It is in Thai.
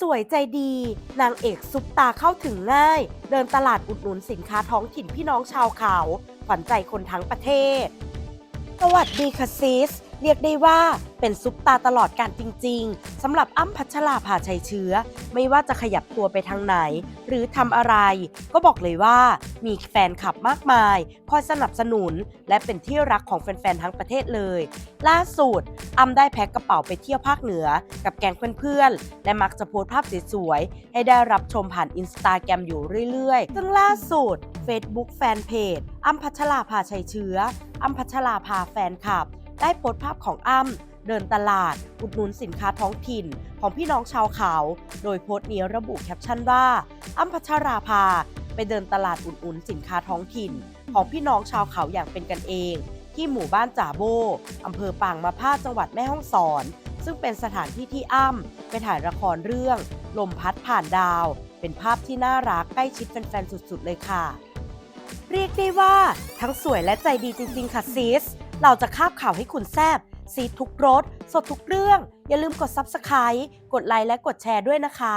สวยใจดี นางเอกซุปตาเข้าถึงง่าย เดินตลาดอุดหนุนสินค้าท้องถิ่นพี่น้องชาวเขาขวัญใจคนทั้งประเทศ สวัสดีค่ะซิส เรียกได้ว่าเป็นซุปตาตลอดการจริง ๆสำหรับอ้ำพัชราภาชัยเชื้อ ไม่ว่าจะขยับตัวไปทางไหน หรือทำอะไร ก็บอกเลยว่ามีแฟนคลับมากมายคอยสนับสนุน และเป็นที่รักของแฟนๆทั้งประเทศเลย ล่าสุดอ้ำได้แพ็คกระเป๋าไปเที่ยวภาคเหนือ กับแก๊งเพื่อนๆและมักจะโพสภาพสวยๆให้ได้รับชมผ่านอินสตาแกรมอยู่เรื่อยๆซึ่งล่าสุด Facebook Fanpage อ้ำพัชราภาชัยเชื้ออ้ำพัชราภาแฟนคลับ ได้โพสต์ภาพของอ้ำเดินตลาด อุดหนุนสินค้าท้องถิ่น ของพี่น้องชาวเขา โดยโพสต์นี้ระบุแคปชั่นว่า อ้ำพัชราภา ไปเดินตลาดอุดหนุนสินค้าท้องถิ่น ของพี่น้องชาวเขาอย่างเป็นกันเอง ที่หมู่บ้านจ่าโบอำเภอปางมะพร้าจังหวัดแม่ฮ่องสอน ซึ่งเป็นสถานที่ที่อ้ำไปถ่ายละครเรื่อง ลมพัดผ่านดาว เป็นภาพที่น่ารักใกล้ชิดแฟนๆสุดๆเลยค่ะ เรียกได้ว่าทั้งสวยและใจดีจริงๆค่ะซิส เราจะคาบข่าวให้คุณแซบซีทุกรสสดทุกเรื่อง อย่าลืมกด Subscribe กดไลค์และกดแชร์ด้วยนะคะ